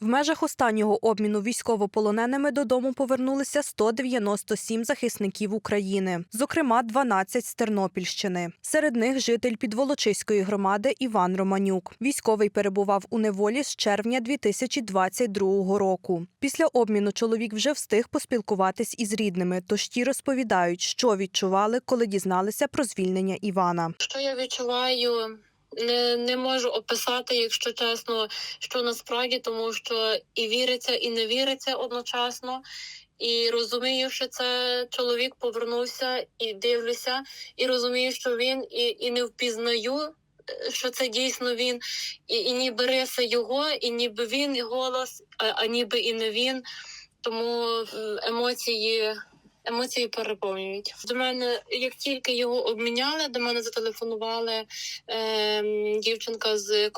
В межах останнього обміну військовополоненими додому повернулися 197 захисників України, зокрема 12 з Тернопільщини. Серед них житель Підволочиської громади Іван Романюк. Військовий перебував у неволі з червня 2022 року. Після обміну чоловік вже встиг поспілкуватись із рідними, тож ті розповідають, що відчували, коли дізналися про звільнення Івана. Що я відчуваю, не, не можу описати, якщо чесно, що насправді, тому що і віриться, і не віриться одночасно. І розумію, що це чоловік повернувся, і дивлюся, і розумію, що він, і, і не впізнаю, е, що це дійсно він, і, і ніби риса його, і ніби він і голос, а, а ніби і не він. Тому емоції емоції переповнюють. До мене, як тільки його обміняли, до мене зателефонували е, дівчинка з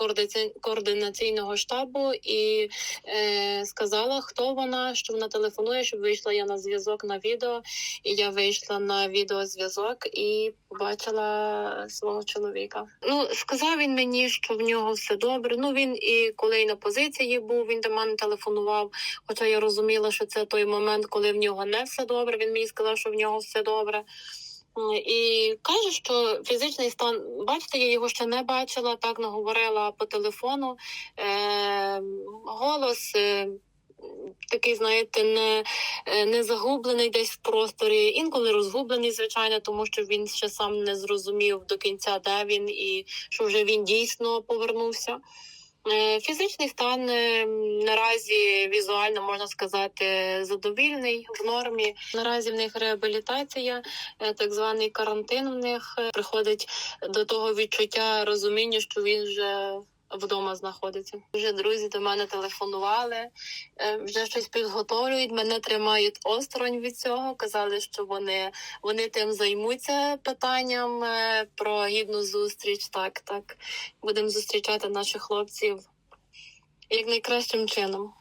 координаційного штабу і е, сказала, хто вона, що вона телефонує, щоб вийшла я на зв'язок на відео. І я вийшла на відеозв'язок і побачила свого чоловіка. Ну сказав він мені, що в нього все добре. Ну він і коли на позиції був, він до мене телефонував. Хоча я розуміла, що це той момент, коли в нього не все добре. Він мені сказав, що в нього все добре. І каже, що фізичний стан, бачите, я його ще не бачила, так наговорила по телефону. Е, голос е, такий, знаєте, не, е, не загублений десь в просторі, інколи розгублений, звичайно, тому що він ще сам не зрозумів до кінця, де він і що вже він дійсно повернувся. Е, Фізичний стан е, наразі візуально можна сказати задовільний в нормі. Наразі в них реабілітація, е, так званий карантин. В них приходить до того відчуття розуміння, що він вже вдома знаходиться. Вже друзі до мене телефонували, е, вже щось підготовлюють. Мене тримають осторонь від цього. Казали, що вони, вони тим займуться питанням е, про гідну зустріч. Так, так будемо зустрічати наших хлопців як найкращим чином.